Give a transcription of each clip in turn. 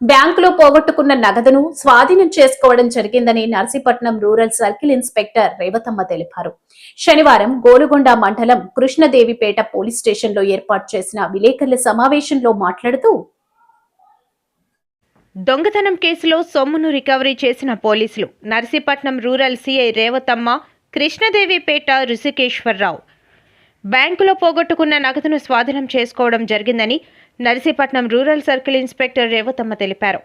బ్యాంకులో పోగొట్టుకున్న నగదును స్వాధీనం చేసుకోవడం జరిగిందని Narsipatnam rural circle inspector Revathamma తెలిపారు. శనివారం గోలుగొండ మండలం కృష్ణదేవిపేట పోలీస్ స్టేషన్లో ఏర్పాటు చేసిన విలేకరుల సమావేశంలో మాట్లాడుతూ దొంగతనం కేసులో సొమ్మును రికవరీ చేసిన పోలీసులు నర్సీపట్నం రూరల్ సిఐ రేవతమ్మ కృష్ణదేవిపేట రుషికేశ్వరరావు. బ్యాంకులో పోగొట్టుకున్న నగదును స్వాధీనం చేసుకోవడం జరిగిందని Narsipatnam rural circle inspector Revathamma తెలిపారు.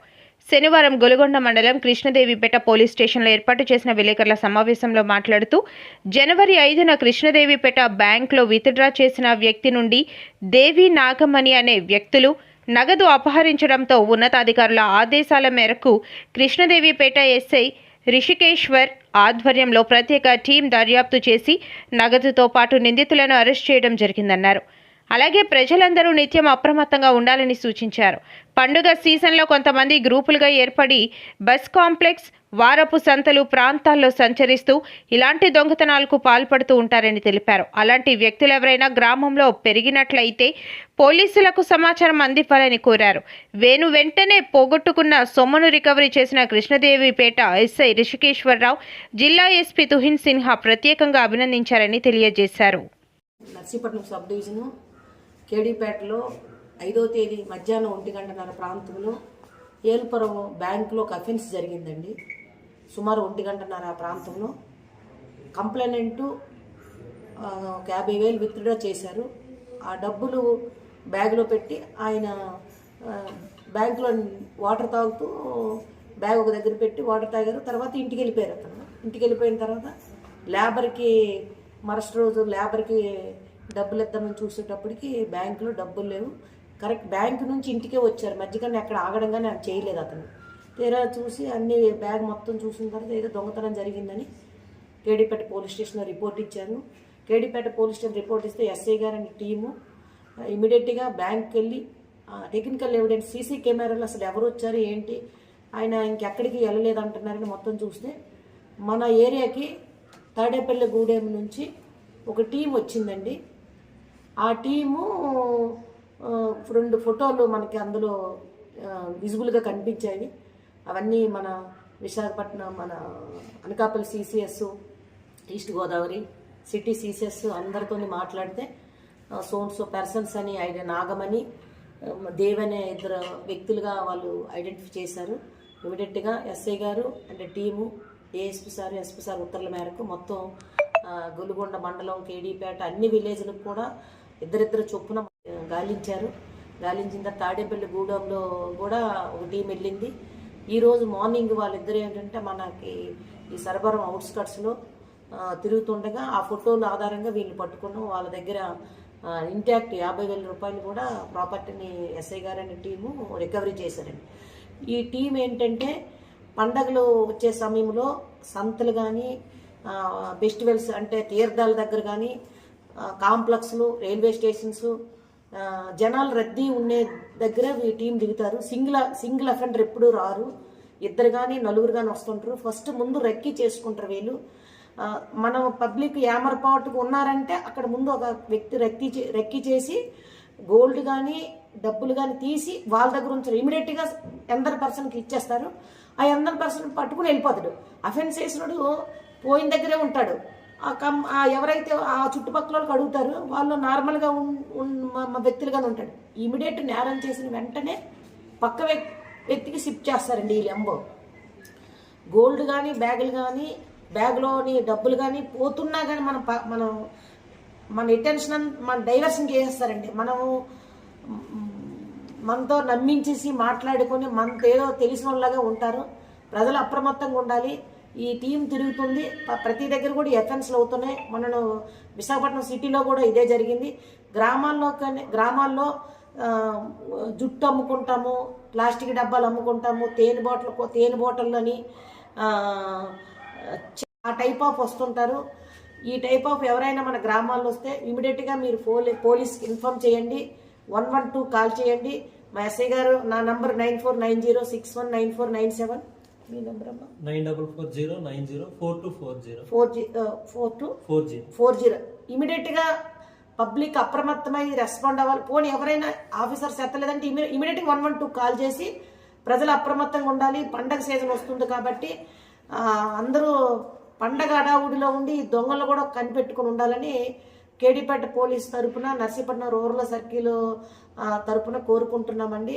శనివారం గొలుగొండ మండలం కృష్ణదేవిపేట పోలీస్ స్టేషన్లో ఏర్పాటు చేసిన విలేకరుల సమావేశంలో మాట్లాడుతూ జనవరి ఐదున కృష్ణదేవిపేట బ్యాంక్లో విత్డ్రా చేసిన వ్యక్తి నుండి దేవి నాగమణి అనే వ్యక్తులు నగదు అపహరించడంతో ఉన్నతాధికారుల ఆదేశాల మేరకు కృష్ణదేవిపేట ఎస్ఐ రిషికేశ్వర్ ఆధ్వర్యంలో ప్రత్యేక టీం దర్యాప్తు చేసి నగదుతో పాటు నిందితులను అరెస్ట్ చేయడం జరిగిందన్నారు. అలాగే ప్రజలందరూ నిత్యం అప్రమత్తంగా ఉండాలని సూచించారు. పండుగ సీజన్లో కొంతమంది గ్రూపులుగా ఏర్పడి బస్ కాంప్లెక్స్ వారపు సంతలు ప్రాంతాల్లో సంచరిస్తూ ఇలాంటి దొంగతనాలకు పాల్పడుతూ ఉంటారని తెలిపారు. అలాంటి వ్యక్తులు ఎవరైనా గ్రామంలో పెరిగినట్లయితే పోలీసులకు సమాచారం అందివ్వాలని కోరారు. వేణు వెంటనే పోగొట్టుకున్న సొమ్మును రికవరీ చేసిన కృష్ణదేవిపేట ఎస్ఐ రిషికేశ్వరరావు జిల్లా ఎస్పీ తుహిన్ సిన్హా ప్రత్యేకంగా అభినందించారని తెలియజేశారు. నర్సీపట్నం సబ్ డివిజను కేడీపేటలో ఐదో తేదీ మధ్యాహ్నం ఒంటి గంటన్నర ప్రాంతంలో ఏలుపురం బ్యాంకులో ఒక అఫెన్స్ జరిగిందండి. సుమారు ఒంటి గంటన్నర ఆ ప్రాంతంలో కంప్లైనెంటు ఒక యాభై వేలు విత్డ్రా చేశారు. ఆ డబ్బులు బ్యాగ్లో పెట్టి ఆయన బ్యాంకులో వాటర్ తాగుతూ బ్యాగ్ ఒక దగ్గర పెట్టి వాటర్ తాగారు. తర్వాత ఇంటికి వెళ్ళిపోయారు అతను. ఇంటికి వెళ్ళిపోయిన తర్వాత లేబర్కి మరుసటి రోజు లేబర్కి డబ్బులు ఇద్దామని చూసేటప్పటికి బ్యాంకులో డబ్బులు లేవు. కరెక్ట్ బ్యాంకు నుంచి ఇంటికే వచ్చారు. మధ్యకన్నా ఎక్కడ ఆగడం కానీ అది చేయలేదు అతను. తీరా చూసి అన్ని బ్యాగ్ మొత్తం చూసిన తర్వాత ఏదో దొంగతనం జరిగిందని కేడీపేట పోలీస్ స్టేషన్లో రిపోర్ట్ ఇచ్చాను. కేడీపేట పోలీస్ స్టేషన్ రిపోర్ట్ ఇస్తే ఎస్ఐ గారు అనే టీము ఇమీడియట్గా బ్యాంక్కి వెళ్ళి టెక్నికల్ ఎవిడెన్స్ సీసీ కెమెరాలు అసలు ఎవరు వచ్చారు ఏంటి ఆయన ఇంకెక్కడికి వెళ్ళలేదు అంటున్నారని మొత్తం చూస్తే మన ఏరియాకి తాడేపల్లి గూడెం నుంచి ఒక టీం వచ్చిందండి. ఆ టీము రెండు ఫోటోలు మనకి అందులో విజిబుల్గా కనిపించాయి. అవన్నీ మన విశాఖపట్నం మన Anakapalli CCS East Godavari city CCS అందరితో మాట్లాడితే సోన్సో పర్సన్స్ అని ఐడి నాగమని దేవ్ అనే ఇద్దరు వ్యక్తులుగా వాళ్ళు ఐడెంటిఫై చేశారు. ఇమీడియట్గా ఎస్ఐ గారు అంటే team ASP sir SP sir ఉత్తర్వుల మేరకు మొత్తం గొలుగొండ మండలం కేడీపేట అన్ని విలేజ్లకు కూడా ఇద్దరిద్దరు చొప్పున గాలించారు. గాలించిన తాడేపల్లి గూడెంలో కూడా ఒక టీం వెళ్ళింది. ఈరోజు మార్నింగ్ వాళ్ళిద్దరు ఏంటంటే మనకి ఈ సరబరం అవుట్స్కట్స్లో తిరుగుతుండగా ఆ ఫోటోల ఆధారంగా వీళ్ళు పట్టుకున్నాం వాళ్ళ దగ్గర ఇంటాక్ట్ యాభై వేల రూపాయలు కూడా ప్రాపర్టీని ఎస్ఐ గారు అనే టీము రికవరీ చేశారండి. ఈ టీం ఏంటంటే పండగలు వచ్చే సమయంలో సంతలు కానీ ఫెస్టివల్స్ అంటే తీర్థాల దగ్గర కానీ కాంప్లెక్స్లు రైల్వే స్టేషన్స్ జనాలు రద్దీ ఉండే దగ్గర ఈ టీం దిగుతారు. సింగిల్ సింగిల్ అఫెండర్ ఎప్పుడూ రారు. ఇద్దరు కానీ నలుగురు కానీ వస్తుంటారు. ఫస్ట్ ముందు రెక్కి చేసుకుంటారు వీళ్ళు. మనం పబ్లిక్ యామరపాటుకు ఉన్నారంటే అక్కడ ముందు ఒక వ్యక్తి రెక్కి చే- రెక్కి చేసి గోల్డ్ కానీ డబ్బులు కానీ తీసి వాళ్ళ దగ్గర ఉంచారు. ఇమీడియట్గా ఎందరు పర్సన్కి ఇచ్చేస్తారు. ఆ ఎందరు పర్సన్ పట్టుకుని వెళ్ళిపోతాడు. అఫెన్స్ చేసినోడు పోయిన దగ్గరే ఉంటాడు. కమ్ ఆ ఎవరైతే ఆ చుట్టుపక్కల వాళ్ళకి అడుగుతారు వాళ్ళు నార్మల్గా ఉన్- మా- వ్యక్తులుగానే ఉంటాడు ఇమీడియట్ నేరం చేసిన వెంటనే పక్క వ్యక్తికి షిఫ్ట్ చేస్తారండి ఈ లెంబో. గోల్డ్ కానీ బ్యాగులు కానీ బ్యాగ్లోని డబ్బులు కానీ పోతున్నా కానీ మనం ప- మనం మన అటెన్షన్ మన డైవర్షన్ చేసేస్తారండి. మనము మనతో నమ్మించేసి మాట్లాడుకొని మనతో ఏదో తెలిసిన వాళ్ళగా ఉంటారు. ప్రజలు అప్రమత్తంగా ఉండాలి. ఈ టీం తిరుగుతుంది. ప్రతి దగ్గర కూడా ఎఫెన్స్లు అవుతున్నాయి. మనను విశాఖపట్నం సిటీలో కూడా ఇదే జరిగింది. గ్రామాల్లో కానీ గ్రామాల్లో జుట్టు అమ్ముకుంటాము ప్లాస్టిక్ డబ్బాలు అమ్ముకుంటాము తేనె బాటిల్ తేనె బాటిల్లోని ఆ టైప్ ఆఫ్ వస్తుంటారు. ఈ టైప్ ఆఫ్ ఎవరైనా మన గ్రామాల్లో వస్తే ఇమీడియట్గా మీరు పోలీ పోలీస్కి ఇన్ఫామ్ చేయండి. వన్ వన్ టూ కాల్ చేయండి. మా ఎస్ఐ గారు నా number nine four nine zero six one nine four nine seven. మీ నెంబర్ అమ్మా. Nine double four zero nine zero four two four zero. Four G four two? Four zero. Four zero. ఇమీడియట్గా public అప్రమత్తమై respond అవ్వాలి. పోనీ ఎవరైనా officers ఎత్తలేదంటే ఇమీడియట్గా one one two call చేసి ప్రజలు అప్రమత్తంగా ఉండాలి. పండగ సీజన్ వస్తుంది కాబట్టి అందరూ పండగ హడావుడిలో ఉండి దొంగలు కూడా కనిపెట్టుకుని ఉండాలని కేడీపేట పోలీస్ తరపున నర్సీపట్నం రూరల్ సర్కిల్ ఆ, తరపున కోరుకుంటున్నామండి.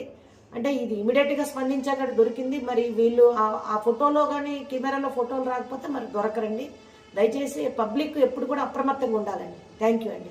అంటే ఇది ఇమీడియట్గా స్పందించాక దొరికింది. మరి వీళ్ళు ఆ- ఆ ఫోటోలో కానీ కెమెరాలో ఫోటోలు రాకపోతే మరి దొరకరండి. దయచేసి పబ్లిక్ ఎప్పుడు కూడా అప్రమత్తంగా ఉండాలండి. థ్యాంక్ యూ అండి.